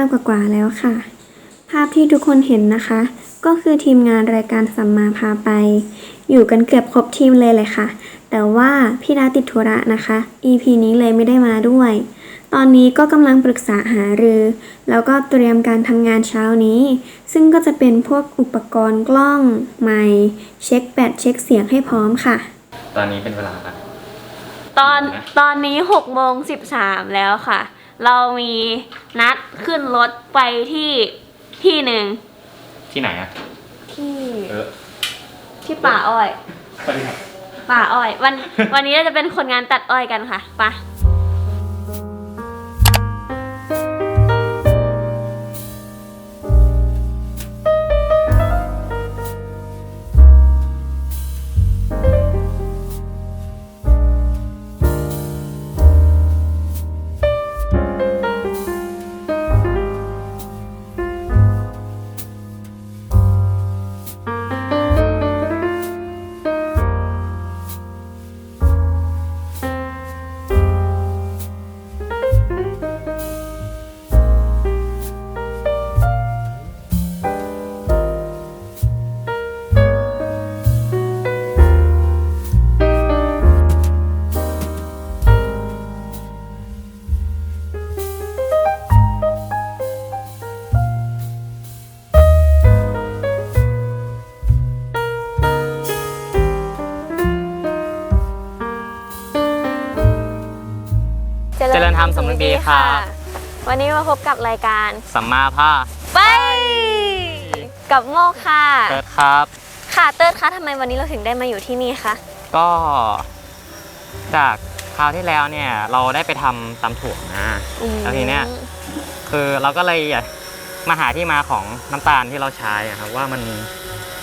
ตีห้ากว่าๆแล้วค่ะ ภาพที่ทุกคนเห็นนะคะ ก็คือทีมงานรายการสัมมาพาไป อยู่กันเกือบครบทีมเลยเลยค่ะ แต่ว่าพี่ดาติดธุระนะคะ EP นี้เลยไม่ได้มาด้วย ตอนนี้ก็กำลังปรึกษาหารือ แล้วก็เตรียมการทำงานเช้านี้ ซึ่งก็จะเป็นพวกอุปกรณ์กล้องไมค์เช็คแบตเช็คเสียงให้พร้อมค่ะ ตอนนี้เป็นเวลาครับตอนนะตอนนี้หกโมงสิบสามแล้วค่ะ เรามีนัดขึ้นรถไปที่ที่หนึ่งที่ไหนอะที่เออที่ป่าอ้อย สวัสดีครับ ป่าอ้อย วัน วันนี้เราจะเป็นคนงานตัดอ้อยกันค่ะไป ญธรรมสำนึกดีค่ะ วันนี้มาพบกับรายการสัมมาผ้าไป กับโมกค่ะเกิดครับ ค่ะเติร์ดคะทำไมวันนี้เราถึงได้มาอยู่ที่นี่คะก็ จากคราวที่แล้วเนี่ยเราได้ไปทำตำถั่วนะอืมแล้วทีเนี้ยคือเราก็เลยอยากมาหาที่มาของน้ำตาลที่เราใช้อะครับว่ามัน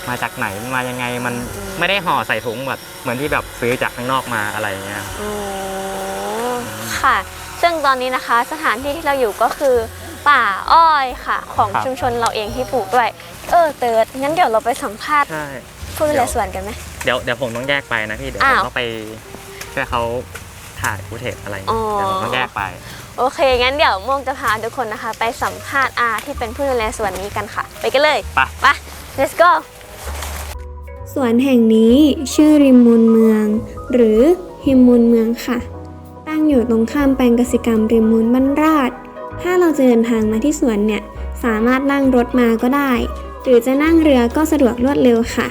มาจากไหนมันมายังไงมันไม่ได้ห่อใส่ถุงแบบเหมือนที่แบบซื้อจากข้างนอกมาอะไรอย่างเงี้ยโอ้ค่ะ ซึ่งตอนนี้นะคะสถานที่ที่เราอยู่ก็คือป่าอ้อยค่ะ ของครับ ชุมชนเราเองที่ปลูกด้วย เออเติร์ดงั้นเดี๋ยวเราไปสัมภาษณ์ใช่ ผู้ดูแลสวนกันไหม เดี๋ยวเดี๋ยวผมต้องแยกไปนะพี่เดี๋ยวผอ้ามวต้องไปช่วยเขาถ่ายฟูเทจอะไรอย่างอ๋เงี้อยเดี๋ยวผมต้องแยกไป โอเค งั้นเดี๋ยวโมงจะพาทุกคนนะคะ ไปสัมภาษณ์อาที่เป็นผู้ดูแลสวนนี้กันค่ะ ไปกันเลยไป ไป let's go สวนแห่งนี้ชื่อริมมูลเมือง หรือหิมมูลเมืองค่ะ ตั้งอยู่ตรงข้ามแปลงกสิกรรมริมมูลบ้านราช ถ้าเราจะเดินทางมาที่สวนเนี่ย สามารถนั่งรถมาก็ได้ หรือจะนั่งเรือก็สะดวกรวดเร็วค่ะ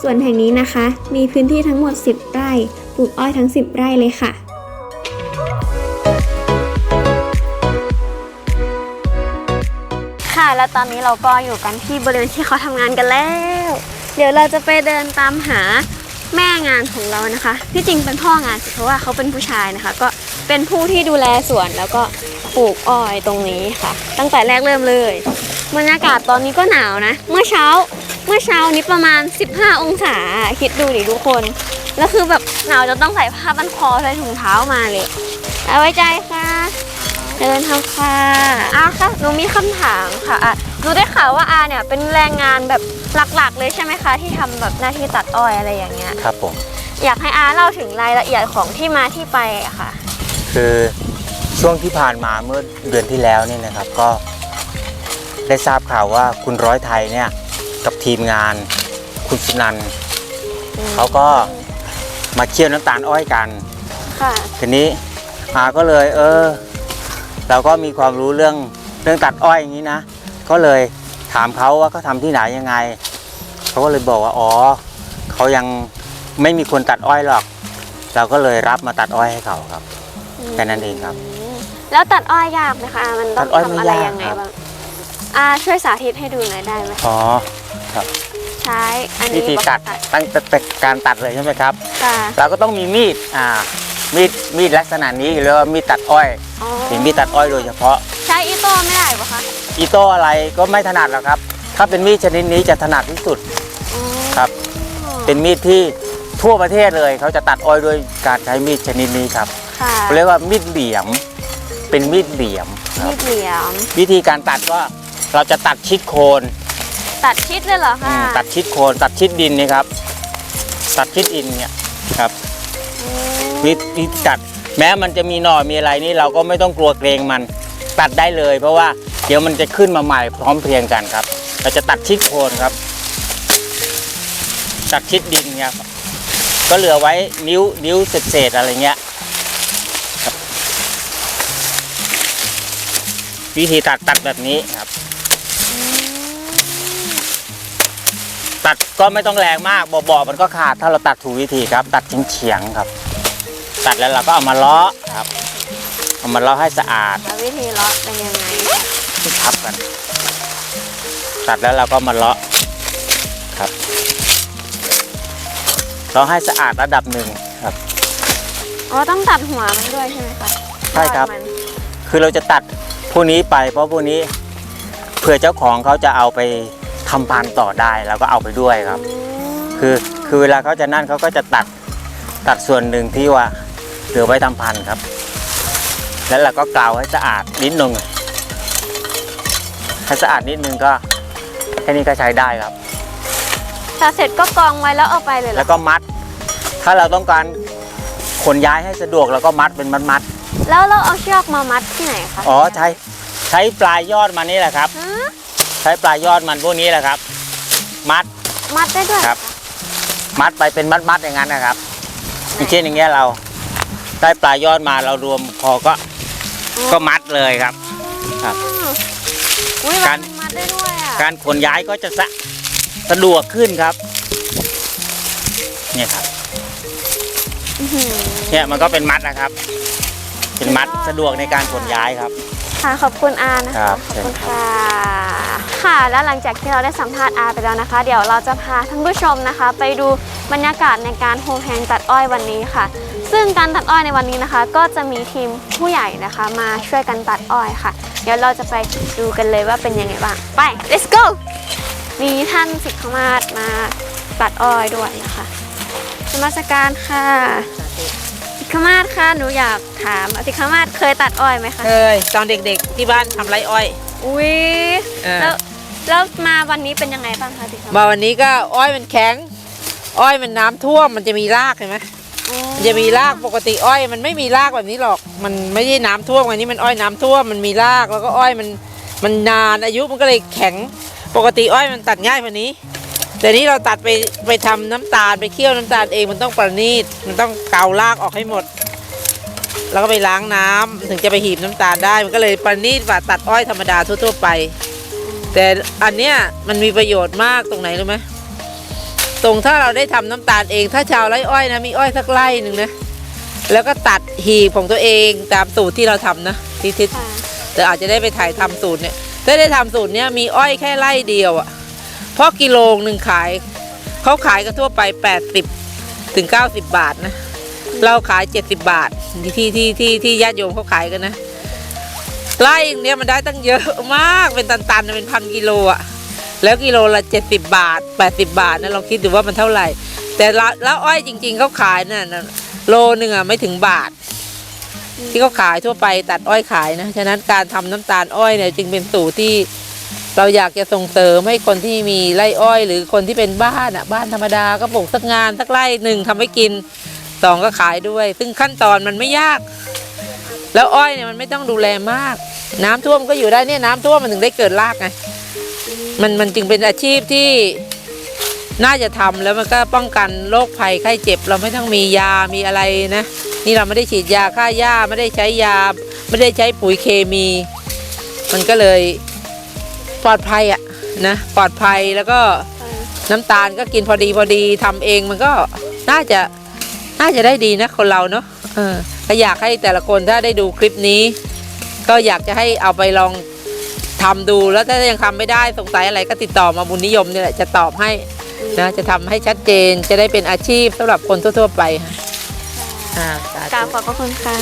สวนแห่งนี้นะคะ มีพื้นที่ทั้งหมด 10 ไร่ ปลูกอ้อยทั้ง 10 ไร่เลยค่ะค่ะแล้วตอนนี้เราก็อยู่กันที่บริเวณที่เขาทำงานกันแล้ว เดี๋ยวเราจะไปเดินตามหาแม่งานของเรานะคะ ที่จริงเป็นพ่องานเพราะว่าเขาเป็นผู้ชายนะคะ ก็ เป็นผู้ที่ดูแลสวนแล้วก็ปลูกอ้อยตรงนี้ค่ะ ตั้งแต่แรกเริ่มเลยบรรยากาศตอนนี้ก็หนาวนะ เมื่อเช้าเมื่อเช้านี้ประมาณ 15 องศาคิดดูดิทุกคน แล้วคือแบบหนาวจะต้องใส่ผ้าบันคอใส่ถุงเท้ามาเลยเอาไว้ใจค่ะเดินทางค่ะอาค่ะหนูมีคำถามค่ะอะหนูได้ข่าวว่าอาเนี่ยเป็นแรงงานแบบหลักๆ เลยใช่ไหมคะที่ทำแบบหน้าที่ตัดอ้อยอะไรอย่างเงี้ยครับผมอยากให้อาเล่าถึงรายละเอียดของที่มาที่ไปอะค่ะ คือช่วงที่ผ่านมาเมื่อเดือนที่แล้วเนี่ยนะครับก็ได้ทราบข่าวว่าคุณร้อยไทยเนี่ยกับทีมงานคุณสุนันท์เขาก็มาเคี่ยวน้ำตาลอ้อยกัน ค่ะ ทีนี้อาก็เลยเออ เราก็มีความรู้เรื่องเรื่องตัดอ้อยอย่างนี้นะ ก็เลยถามเขาว่าเขาทำที่ไหนยังไง เขาก็เลยบอกว่าอ๋อเขายังไม่มีคนตัดอ้อยหรอก เราก็เลยรับมาตัดอ้อยให้เขาครับ แค่นั้นเองครับอืมแล้วตัดอ้อยยากไหมคะอามันต้ตัองดอ้อยไม่ทำอะไรยากยังไงครับ บ้างอาช่วยสาธิตให้ดูหน่อยได้ไหมอ๋อใช้อันวินี้ธีตัดตั้งแต่การตัดเลยใช่ไหมครับ ค่ะเราก็ต้องมีมีดอ่ามีดมีดลักษณะนี้หรือว่ามีดตัดอ้อยอ๋อเป็นมีดตัดอ้อยโดยเฉพาะ ใช้อีโต้ไม่ได้ปะคะอีโต้อะไรก็ไม่ถนัดหรอกครับ ถ้าเป็นมีดชนิดนี้จะถนัดที่สุดอ๋อครับ เป็นมีดที่ทั่วประเทศเลย เขาจะตัดอ้อยด้วยการใช้มีดชนิดนี้ครับ ค่ะเขาเรียกว่ามีดเหลี่ยม เป็นมีดเหลี่ยมคมีรับดเหลี่ยม วิธีการตัดก็เราจะตัดชิดโคนตัดชิดเลยเหรออืคะมตัดชิดโคนตัดชิดดินนี่ครับ ตัดชิดดินเนี่ยครับ อืมวิธีตัดแม้มันจะมีหน่อมีอะไรนี่เราก็ไม่ต้องกลัวเกรงมัน ตัดได้เลย เพราะว่าเดี๋ยวมันจะขึ้นมาใหม่พร้อมเพรียงกันครับ เราจะตัดชิดโคนครับ ตัดชิดดินครับก็เหลือไว้นิ้วนิ้วเศษๆอะไรเงี้ย วิธีตัดตัดแบบนี้ครับ ตัดก็ไม่ต้องแรงมากเบาๆมันก็ขาดถ้าเราตัดถูกวิธีครับ ตัดเฉียงๆครับ ตัดแล้วเราก็เอามาเลาะครับเอามาเลาะให้สะอาดแล้ววิธีเลาะเป็นยังไงทับกัน ตัดแล้วเราก็มาเลาะครับเลาะให้สะอาดระดับหนึ่งครับอ๋อต้องตัดหัวมันด้วยใช่ไหมคะใช่ครับยอดมันคือเราจะตัดพ วกนี้ไปเพราะพวกนี้เผื่อเจ้าของเขาจะเอาไปทำพันธุ์ต่อได้เราก็เอาไปด้วยครับ คือคือเวลาเขาจะนั่นเขาก็จะตัดตัดส่วนหนึ่งที่ว่าเหลือไว้ทำพันธุ์ครับ แล้วเราก็กาวให้สะอาดนิดนึงให้สะอาดนิดนึงก็แค่นี้ก็ใช้ได้ครับตัดเสร็จก็กองไว้แล้วเอาไปเลยเหรแล้อวก็มัด ถ้าเราต้องการขนย้ายให้สะดวกเราก็มัดเป็นมัดมัด แล้วเราเอาเชือกมามัดที่ไหนคะๆอ๋อใช้ใช้ปลายยอดมันนี่แหละครับ ฮะใช้ปลายยอดมันพวกนี้แหละครับ มัด มัดได้ด้วยครับ มัดไปเป็นมัดมัดๆอย่างนั้นนะครับอย่างเช่นอย่างเงี้ยเราได้ปลายยอดมาเรารวมพอก็ก็มัดเลยครับ ครับอุ้ยการมันมัดได้ด้วยอะการขนย้ายก็จะสะสะดวกขึ้นครับ เนี่ยครับอื้อหือเนี่ยมันก็เป็นมัดนะครับ เป็นมัดสะดวกในการขนย้ายครับ ค่ะขอบคุณอานะครัคะบขอบคุณค่ะ ค่ะแล้วหลังจากที่เราได้สัมภาษณ์อาไปแล้วนะคะ เดี๋ยวเราจะพาท่านผู้ชมนะคะ ไปดูบรรยากาศในการโฮมแฮงตัดอ้อยวันนี้ค่ะ ซึ่งการตัดอ้อยในวันนี้นะคะ ก็จะมีทีมผู้ใหญ่นะคะ มาช่วยกันตัดอ้อยค่ะ เดี๋ยวเราจะไปดูกันเลยว่าเป็นยังไงบ้างไป let's go มีท่านสิทธิ์ขมาศมาตัดอ้อยด้วยนะคะนมัสการค่ะ สิทธิ์ขมาศค่ะหนูอยากถามสิทธิ์ขมาศเคยตัดอ้อยไหมคะ เคยตอนเด็กๆ ที่บ้านทำไรอ้อย อุ้ยเออ แล้วแล้วมาวันนี้เป็นยังไงบ้างคะสิคะมาวันนี้ก็อ้อยมันแข็ง อ้อยมันน้ำท่วมมันจะมีรากเห็นไหมมันจะมีรากปกติอ้อย มันไม่มีรากแบบนี้หรอก มันไม่ใช่น้ำท่วมอันนี้มันอ้อยน้ำท่วมมันมีรากแล้วก็อ้อยมันมันนานอายุมันก็เลยแข็ง ปกติอ้อยมันตัดง่ายกว่านี้ แต่นี้เราตัดไปไปทำน้ำตาลไปเคี่ยวน้ำตาลเองมันต้องประณีตมันต้องเการากออกให้หมด แล้วก็ไปล้างน้ำถึงจะไปหีบน้ำตาลได้ มันก็เลยประณีตกว่าตัดอ้อยธรรมดาทั่ว ๆ ไป แต่อันเนี้ยมันมีประโยชน์มากตรงไหนรู้ไหมตรงถ้าเราได้ทำน้ำตาลเอง ถ้าชาวไร่อ้อยนะมีอ้อยสักไร่หนึ่งนะแล้วก็ตัดหีบของตัวเองตามสูตรที่เราทำนะที่ที่ค่ะแต่อาจจะได้ไปถ่ายทำสูตรเนี่ยถ้าได้ทำสูตรเนี้ยมีอ้อยแค่ไร่เดียวอะ่ะ เพราะกิโลหนึ่งขาย เขาขายกันทั่วไป 80ถึง90 บาทนะ เราขาย 70 บาทที่ที่ที่ที่ญาติโยมเขาขายกันนะไร่เนี้ยมันได้ตั้งเยอะมากเป็นตันๆเป็นพันกิโลอะ่ะแล้วกิโลละ 70 บาท 80 บาทนะลองคิดดูว่ามันเท่าไหร่ แต่ละแล้วอ้อยจริง ๆเขาขายน่ะโลหนึ่งอะไม่ถึงบาท ที่เขาขายทั่วไปตัดอ้อยขายนะฉะนั้นการทำน้ำตาลอ้อยเนี่ยจึงเป็นสูตรที่ เราอยากจะส่งเสริมให้คนที่มีไร่อ้อย หรือคนที่เป็นบ้านอะบ้านธรรมดาก็ปลูกสักงานสักไร่หนึ่งทำให้กินสองก็ขายด้วย ซึ่งขั้นตอนมันไม่ยาก แล้วอ้อยเนี่ยมันไม่ต้องดูแลมาก น้ำท่วมก็อยู่ได้เนี่ยน้ำท่วมมันถึงได้เกิดรากไงมันมันจึงเป็นอาชีพที่น่าจะทำแล้วมันก็ป้องกันโรคภัยไข้เจ็บ เราไม่ต้องมียามีอะไรนะ นี่เราไม่ได้ฉีดยาฆ่าหญ้าไม่ได้ใช้ยา ไม่ได้ใช้ปุ๋ยเคมี มันก็เลย ปลอดภัยอะนะปลอดภัยแล้วก็น้ำตาลก็กินพอดีพอดีทำเองมันก็น่าจะน่าจะได้ดีนะคนเราเนาะเออก็อยากให้แต่ละคนถ้าได้ดูคลิปนี้ ก็อยากจะให้เอาไปลองทำดูแล้วถ้ายังทำไม่ได้สงสัยอะไรก็ติดต่อมาบุญนิยมนี่แหละจะตอบให้นะจะทำให้ชัดเจนจะได้เป็นอาชีพสำหรับคนทั่ว ๆ ไปค่ะอ่าสาธุกราบขอบพระคุณค่ะ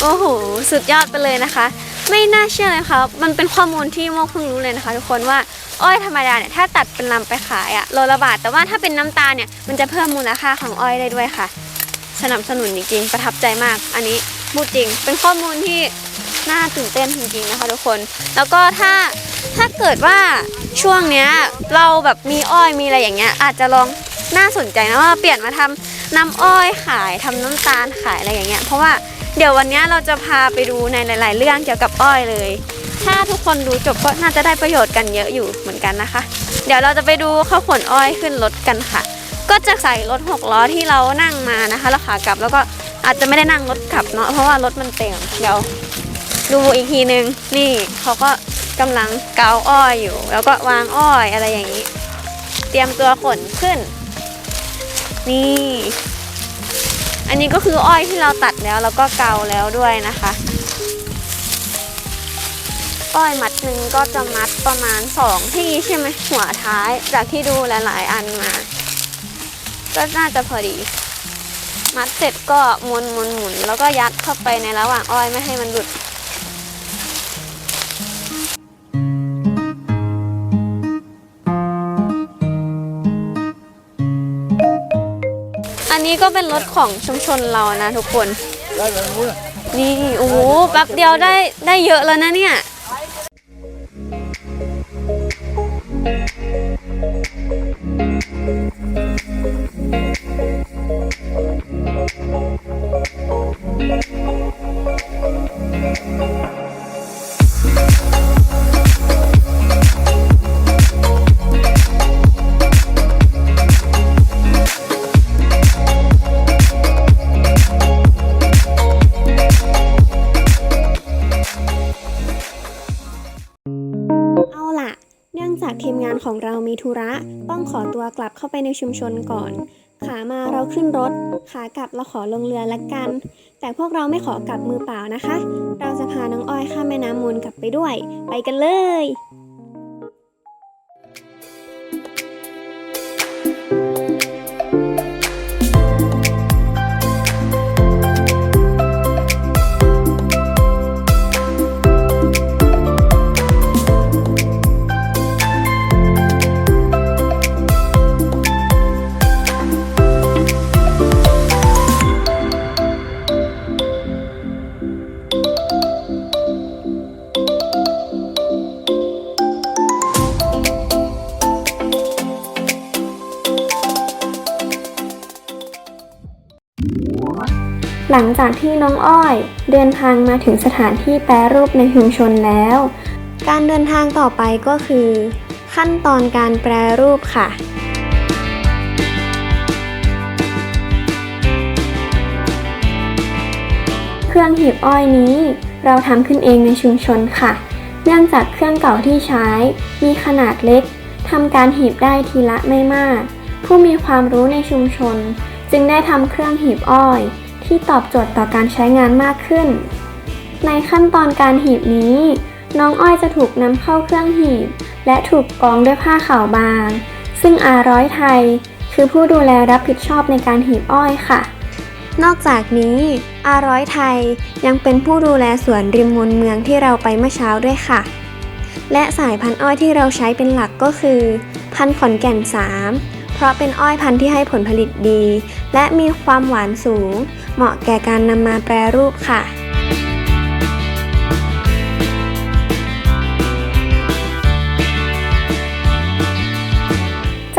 โอ้โหสุดยอดไปเลยนะคะ ไม่น่าเชื่อเลยค่ะ มันเป็นข้อมูลที่โมเพิ่งรู้เลยนะคะ ทุกคนว่าอ้อยธรรมดาเนี่ยถ้าตัดเป็นลำไปขายอะโลละบาท แต่ว่าถ้าเป็นน้ำตาลเนี่ยมันจะเพิ่มมูลค่าของอ้อยได้ด้วยค่ะ สนับสนุนจริงๆประทับใจมาก อันนี้พูดจริง เป็นข้อมูลที่น่าตื่นเต้นจริงๆนะคะทุกคน แล้วก็ถ้าถ้าเกิดว่าช่วงเนี้ยเราแบบมีอ้อยมีอะไรอย่างเงี้ยอาจจะลองน่าสนใจนะว่าเปลี่ยนมาทำน้ำอ้อยขายทำน้ำตาลขายอะไรอย่างเงี้ยเพราะว่า เดี๋ยววันนี้เราจะพาไปดูในหลาย ๆ เรื่องเกี่ยวกับอ้อยเลย ถ้าทุกคนดูจบก็น่าจะได้ประโยชน์กันเยอะอยู่เหมือนกันนะคะ เดี๋ยวเราจะไปดูข้าวขนอ้อยขึ้นรถกันค่ะ ก็จะใส่รถหกล้อที่เรานั่งมานะคะแล้วขากลับแล้วก็อาจจะไม่ได้นั่งรถกลับเนาะเพราะว่ารถมันเต็มเดี๋ยวดูอีกทีนึงนี่เขาก็กำลังเกาอ้อยอยู่ แล้วก็วางอ้อยอะไรอย่างนี้ เตรียมตัวขนขึ้น นี่ อันนี้ก็คืออ้อยที่เราตัดแล้วแล้วก็เกาแล้วด้วยนะคะ อ้อยมัดหนึ่งก็จะมัดประมาณสองที่ใช่ไหมหัวท้ายจากที่ดูหลาย ๆ อันมา ก็น่าจะพอดี มัดเสร็จก็มวนหมุนหมุนแล้วก็ยัดเข้าไปในระหว่างอ้อยไม่ให้มันหลุด อันนี้ก็เป็นรถของชุมชนเรานะทุกคน นี่โอ้โหแป๊บเดียวได้ได้เยอะแล้วนะเนี่ย เข้าไปในชุมชนก่อน ขามาเราขึ้นรถ ขากลับเราขอลงเรือละกัน แต่พวกเราไม่ขอกลับมือเปล่านะคะ เราจะพาน้องอ้อยข้ามแม่น้ำมูลกลับไปด้วย ไปกันเลย หลังจากที่น้องอ้อยเดินทางมาถึงสถานที่แปรรูปในชุมชนแล้ว การเดินทางต่อไปก็คือ ขั้นตอนการแปรรูปค่ะ เครื่องหีบอ้อยนี้เราทำขึ้นเองในชุมชนค่ะ เนื่องจากเครื่องเก่าที่ใช้ มีขนาดเล็กทำการหีบได้ทีละไม่มาก ผู้มีความรู้ในชุมชน จึงได้ทำเครื่องหีบอ้อย ที่ตอบโจทย์ต่อการใช้งานมากขึ้น ในขั้นตอนการหีบนี้ น้องอ้อยจะถูกนำเข้าเครื่องหีบ และถูกกองด้วยผ้าขาวบาง ซึ่งอาร้อยไทย คือผู้ดูแลรับผิดชอบในการหีบอ้อยค่ะ นอกจากนี้อาร้อยไทยยังเป็นผู้ดูแลสวนริมมนเมืองที่เราไปเมื่อเช้าด้วยค่ะ และสายพันธุ์อ้อยที่เราใช้เป็นหลักก็คือ พันธุ์ขอนแก่น3 เพราะเป็นอ้อยพันธุ์ที่ให้ผลผลิตดี และมีความหวานสูง เหมาะแก่การนำมาแปรรูปค่ะ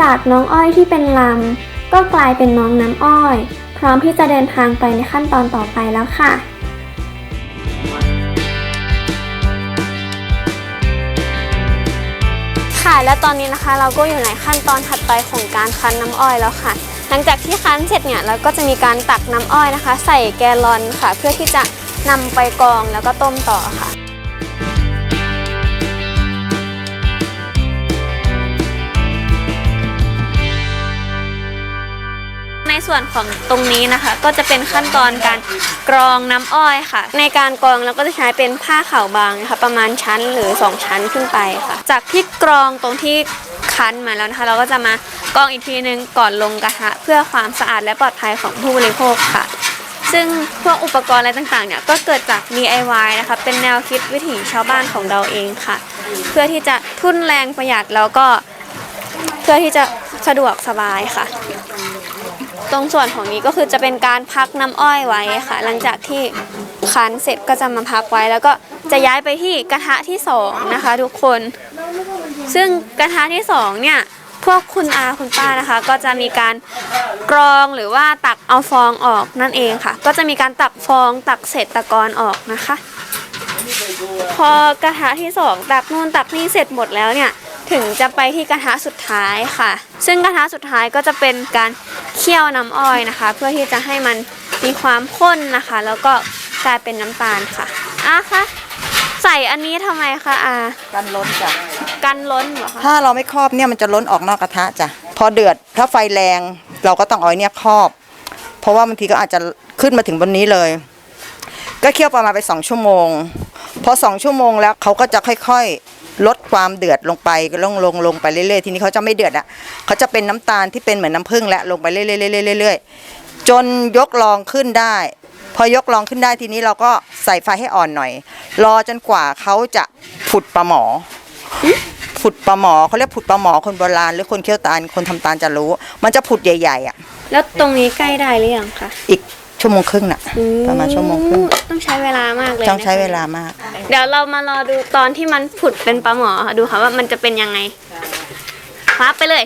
จากน้องอ้อยที่เป็นลำ ก็กลายเป็นน้องน้ำอ้อย พร้อมที่จะเดินทางไปในขั้นตอนต่อไปแล้วค่ะ ค่ะ และตอนนี้นะคะเราก็อยู่ในขั้นตอนถัดไปของการคั้นน้ำอ้อยแล้วค่ะ หลังจากที่คั้นเสร็จเนี่ยเราก็จะมีการตักน้ำอ้อยนะคะ ใส่แกลลอนค่ะ เพื่อที่จะนำไปกรองแล้วก็ต้มต่อค่ะ ส่วนของตรงนี้นะคะ ก็จะเป็นขั้นตอนการกรองน้ำอ้อยค่ะ ในการกรองเราก็จะใช้เป็นผ้าขาวบางนะคะประมาณชั้นหรือ 2 ชั้นขึ้นไปค่ะ จากที่กรองตรงที่คั้นมาแล้วนะคะ เราก็จะมากรองอีกทีนึงก่อนลงกระทะเพื่อความสะอาดและปลอดภัยของผู้บริโภคค่ะซึ่งพวกอุปกรณ์อะไรต่างๆเนี่ยก็เกิดจาก DIY นะคะ เป็นแนวคิดวิถีชาวบ้านของเราเองค่ะ เพื่อที่จะทุ่นแรงประหยัดแล้วก็ เพื่อที่จะสะดวกสบายค่ะ ตรงส่วนของนี้ก็คือจะเป็นการพักน้ำอ้อยไว้ค่ะ หลังจากที่คั้นเสร็จก็จะมาพักไว้ แล้วก็จะย้ายไปที่กระทะที่สองนะคะทุกคน ซึ่งกระทะที่สองเนี่ยพวกคุณอาคุณป้านะคะ ก็จะมีการกรองหรือว่าตักเอาฟองออกนั่นเองค่ะ ก็จะมีการตักฟองตักเศษตะกอนออกนะคะ พอกระทะที่สองตักนู่นตักนี่เสร็จหมดแล้วเนี่ย ถึงจะไปที่กระทะสุดท้ายค่ะ ซึ่งกระทะสุดท้ายก็จะเป็นการเคี่ยวน้ำอ้อยนะคะ เพื่อที่จะให้มันมีความข้นนะคะ แล้วก็กลายเป็นน้ำตาลค่ะอะคะใส่อันนี้ทำไมคะอากันล้นจ้ะกันล้นเหรอคะถ้าเราไม่ครอบเนี่ยมันจะล้นออกนอกกระทะจ้ะพอเดือดถ้าไฟแรง เราก็ต้องเอาไอ้เนี่ยครอบ เพราะว่าบางทีก็อาจจะขึ้นมาถึงบนนี้เลย ก็เคี่ยวประมาณไปสองชั่วโมง พอสองชั่วโมงแล้วเขาก็จะค่อยๆ ลดความเดือดลงไปลงลงลงไปเรื่อยๆทีนี้เขาจะไม่เดือดอะเขาจะเป็นน้ำตาลที่เป็นเหมือนน้ำผึ้งและลงไปเรื่อยๆเรื่อยๆจนยกรองขึ้นได้ พอยกรองขึ้นได้ทีนี้เราก็ใส่ไฟให้อ่อนหน่อย รอจนกว่าเขาจะผุดปลาหมอผุดปลาหมอเขาเรียกผุดปลาหมอคนโบราณหรือคนเคี่ยวตาลคนทำตาลจะรู้ มันจะผุดใหญ่ๆอะ แล้วตรงนี้ใกล้ได้หรือยังคะอีก ชั่วโมงครึ่งน่ะ ประมาณชั่วโมงครึ่งต้องใช้เวลามากเลยต้องใช้นะคะเวลามาก เดี๋ยวเรามารอดูตอนที่มันผุดเป็นปลาหมอค่ะดูค่ะว่ามันจะเป็นยังไงฟับไปเลย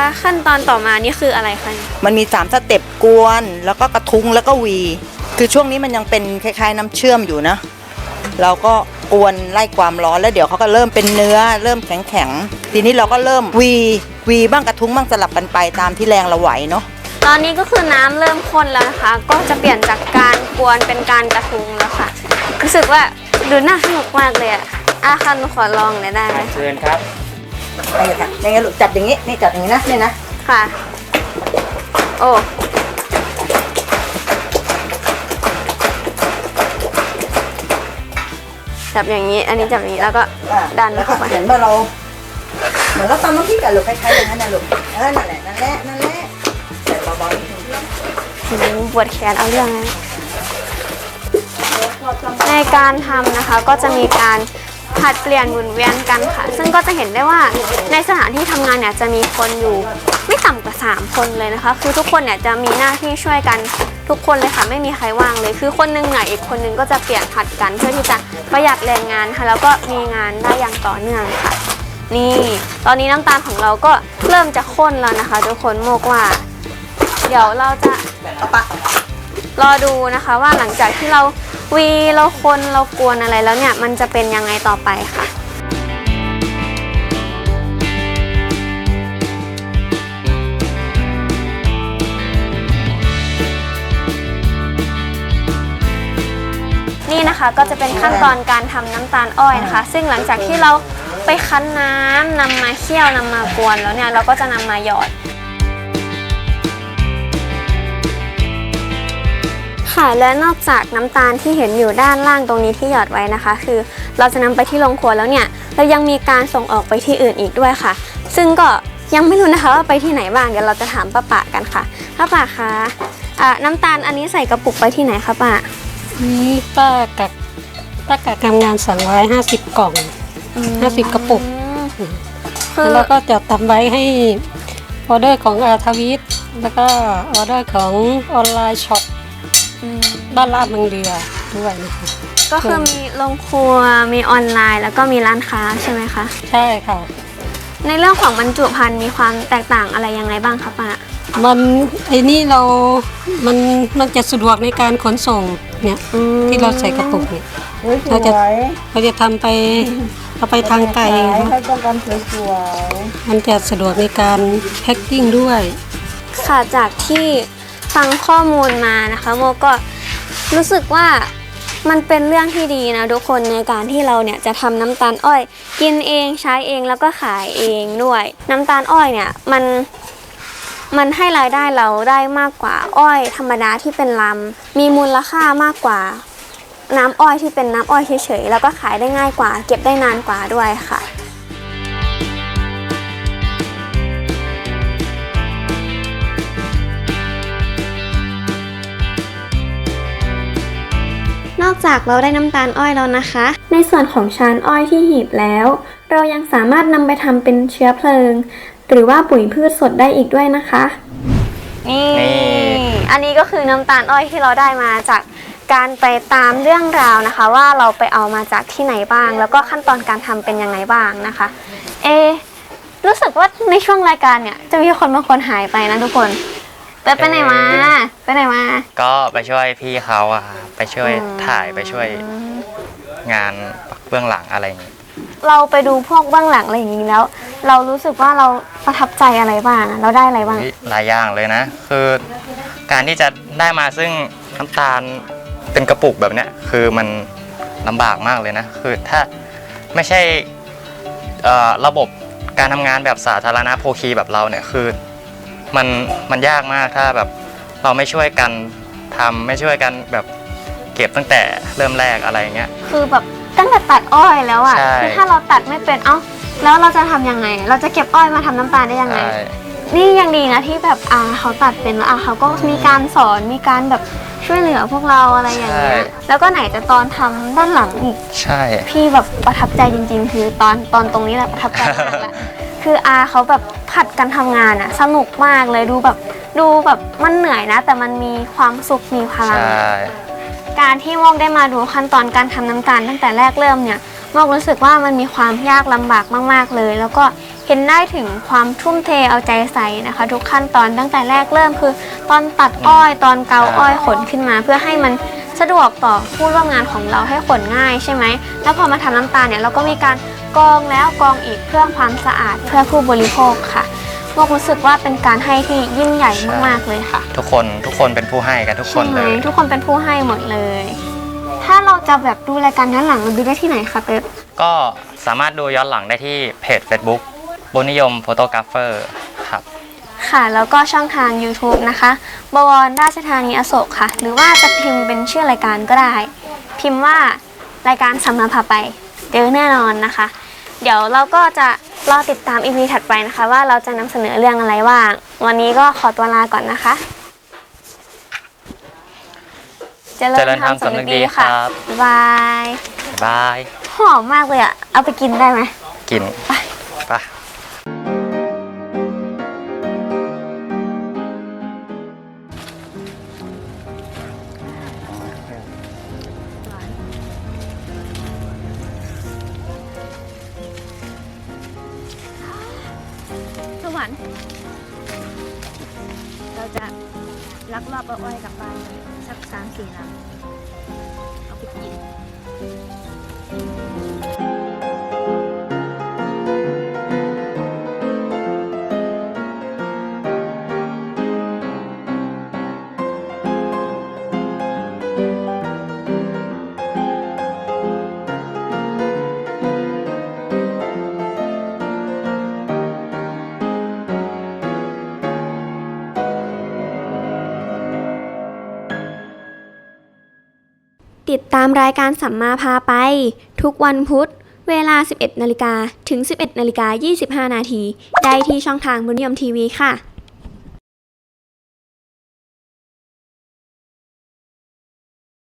คะขั้นตอนต่อมานี่คืออะไรคะเนี่ยมันมี 3 สเต็ปกวน แล้วก็กระทุ้งแล้วก็วี คือช่วงนี้มันยังเป็นคล้ายๆ น้ำเชื่อมอยู่นะ เราก็กวนไล่ความร้อนแล้วเดี๋ยวเขาก็เริ่มเป็นเนื้อเริ่มแข็งๆทีนี้เราก็เริ่มวีวีบ้างกระทุ้งบ้างสลับกันไปตามที่แรงเราไหวเนาะตอนนี้ก็คือน้ำเริ่มข้นแล้วนะคะ ก็จะเปลี่ยนจากการกวนเป็นการกระทุงแล้วค่ะรู้สึกว่าดูน่าสนุกมากเลยอะอาคันหนูขอลองหน่อยได้ไหมเชิญครับ ไปเลยค่ะยังไงลูกจับอย่างนี้นี่จับอย่างนี้นะนี่นะค่ะ โอ้จับอย่างนี้ อันนี้จับอย่างนี้แล้วก็อะดันแล้วก็เข้าไปเหมือนว่าเราเหมือนเราตำน้ำพริกอะลูกคล้ายๆอย่างนั้นนะลูกเออนั่นแหละนั่นแหละนั่นแหละใส่เบาๆนิดนึงอืมปวดแขนเอาเรื่องนะในการทำนะคะก็จะมีการ ผลัดเปลี่ยนหมุนเวียนกันค่ะ ซึ่งก็จะเห็นได้ว่าในสถานที่ทำงานเนี่ยจะมีคนอยู่ไม่ต่ำกว่า 3 คนเลยนะคะ คือทุกคนเนี่ยจะมีหน้าที่ช่วยกันทุกคนเลยค่ะ ไม่มีใครว่างเลย คือคนหนึงเหนื่อยอีกคนหนึงก็จะเปลี่ยนผลัดกัน เพื่อที่จะประหยัดแรงงานค่ะ แล้วก็มีงานได้อย่างต่อเนื่องค่ะ นี่ ตอนนี้น้ำตาลของเราก็เริ่มจะข้นแล้วนะคะ ทุกคนโมกว่า เดี๋ยวเราจะรอดูนะคะว่าหลังจากที่เรา วีเราคนเรากวนอะไรแล้วเนี่ยมันจะเป็นยังไงต่อไปค่ะ นี่นะคะก็จะเป็นขั้นตอนการทำน้ำตาลอ้อยนะคะ ซึ่งหลังจากที่เราไปคั้นน้ำนำมาเคี่ยวนำมากวนแล้วเนี่ยเราก็จะนำมาหยอด ค่ะ และนอกจากน้ำตาลที่เห็นอยู่ด้านล่างตรงนี้ที่หยอดไว้นะคะ คือเราจะนำไปที่โรงครัวแล้วเนี่ยเรายังมีการส่งออกไปที่อื่นอีกด้วยค่ะ ซึ่งก็ยังไม่รู้นะคะว่าไปที่ไหนบ้างเดี๋ยวเราจะถามป้าปะกันค่ะป้าปะคะอะน้ำตาลอันนี้ใส่กระปุกไปที่ไหนคะป้านี่ป้ากักป้ากักทำงาน250 กล่อง 50 กระปุกคือแล้วก็จะทำไว้ให้ออเดอร์ของอาทวิตแล้วก็ออเดอร์ของออนไลน์ช็อปอืม บ้านลาดเมืองเรือด้วยนะคะก็คือมีโรงครัวมีออนไลน์ แล้วก็มีร้านค้าใช่ไหมคะ ใช่ค่ะ ในเรื่องของบรรจุภัณฑ์มีความแตกต่างอะไรยังไงบ้างคะป้ามันไอ้นี่เรา มันมันจะสะดวกในการขนส่งเนี่ยอืมที่เราใส่กระปุกเนี่ยเราจะเราจะทำไปเอาไปทางไกลครับมันจะสะดวกในการแพ็คกิ้งด้วย ค่ะจากที่ ฟังข้อมูลมานะคะโมก็รู้สึกว่ามันเป็นเรื่องที่ดีนะทุกคนในการที่เราเนี่ยจะทำน้ำตาลอ้อย กินเองใช้เองแล้วก็ขายเองด้วย น้ำตาลอ้อยเนี่ยมันมันให้รายได้เราได้มากกว่าอ้อย ธรรมดาที่เป็นลำมีมูลค่ามากกว่า น้ำอ้อยที่เป็นน้ำอ้อยเฉยๆแล้วก็ขายได้ง่ายกว่า เก็บได้นานกว่าด้วยค่ะ นอกจากเราได้น้ำตาลอ้อยแล้วนะคะ ในส่วนของชานอ้อยที่หีบแล้ว เรายังสามารถนำไปทำเป็นเชื้อเพลิง หรือว่าปุ๋ยพืชสดได้อีกด้วยนะคะ นี่ อันนี้ก็คือน้ำตาลอ้อยที่เราได้มาจากการไปตามเรื่องราวนะคะ ว่าเราไปเอามาจากที่ไหนบ้าง แล้วก็ขั้นตอนการทำเป็นยังไงบ้างนะคะ เอ รู้สึกว่าในช่วงรายการเนี่ย จะมีคนบางคนหายไปนะทุกคน ไปไปไหนมาไปไหนมา ก็ไปช่วยพี่เขาอะครับไปช่วยถ่ายไปช่วยงานเบื้องหลังอะไรอย่างงี้ เราไปดูพวกเบื้องหลังอะไรอย่างนี้แล้ว เรารู้สึกว่าเราประทับใจอะไรบ้างอะเราได้อะไรบ้าง หลายอย่างเลยนะ คือการที่จะได้มาซึ่งน้ำตาลเป็นกระปุกแบบเนี้ยคือมันลำบากมากเลยนะ คือถ้าไม่ใช่เอ่อระบบการทำงานแบบสาธารณโภคีแบบเราเนี่ยคือ มันมันยากมากถ้าแบบเราไม่ช่วยกันทำไม่ช่วยกันแบบเก็บตั้งแต่เริ่มแรกอะไรอย่างเงี้ยคือแบบตั้งแต่ตัดอ้อยแล้วอะใช่คือถ้าเราตัดไม่เป็นเอ้าแล้วเราจะทำยังไง เราจะเก็บอ้อยมาทำน้ำตาลได้ยังไงใช่นี่ยังดีนะที่แบบอาเขาตัดเป็นแล้วอาเขาก็มีการสอนมีการแบบช่วยเหลือพวกเราอะไรอย่างเงี้ย แล้วก็ไหนจะตอนทำด้านหลังอีก ใช่ พี่แบบประทับใจจริงๆ คือตอนตอนตรงนี้แหละประทับใจมากแหละ คืออาเขาแบบผัดกันทำงานอะสนุกมากเลยดูแบบดูแบบมันเหนื่อยนะ แต่มันมีความสุขมีพลัง ใช่ การที่โมกได้มาดูขั้นตอนการทำน้ำตาลตั้งแต่แรกเริ่มเนี่ยโมกรู้สึกว่ามันมีความยากลำบากมาก ๆเลย แล้วก็เห็นได้ถึงความทุ่มเทเอาใจใส่นะคะ ทุกขั้นตอนตั้งแต่แรกเริ่มคือ ตอนตัดอ้อยตอนเกาอ้อยขนขึ้นมา เพื่อให้มันสะดวกต่อผู้ร่วมงานของเราให้ขนง่ายใช่ไหมแล้วพอมาทำน้ำตาลเนี่ยเราก็มีการ กรองแล้วกรองอีกเพื่อความสะอาดเพื่อผู้บริโภคค่ะโมกรู้สึกว่าเป็นการให้ที่ยิ่งใหญ่มากๆเลยค่ะ ทุกคนทุกคนเป็นผู้ให้กันทุกคนใช่ไหเลมยทุกคนเป็นผู้ให้หมดเลย ถ้าเราจะแบบดูรายการย้อนหลังเราดูได้ที่ไหนคะเป๊ปก็สามารถดูย้อนหลังได้ที่เพจ Facebook บุญนิยมโฟโตกราฟเฟอร์ครับค่ะ แล้วก็ช่องทาง YouTube นะคะ บวรราชธานีอโศกค่ะ หรือว่าจะพิมพ์เป็นชื่อรายการก็ได้ พิมพ์ว่ารายการสัมมาพาไป เจอแน่นอนนะคะ เดี๋ยวเราก็จะรอติดตาม EP ถัดไปนะคะ ว่าเราจะนำเสนอเรื่องอะไรบ้าง วันนี้ก็ขอตัวลาก่อนนะคะเจริเจริญญธธรรรรมมสำนึกสำนึกดีดีค่ะครับบ๊ายบายบ๊าย บาย หอมมากเลยอะเอาไปกินได้ไหม กิน ไปไป รายการสัมมาพาไป ทุกวันพุธ เวลา 11 นาฬิกาถึง 11 นาฬิกา 25 นาที ได้ที่ช่องทางบุญยมทีวีค่ะ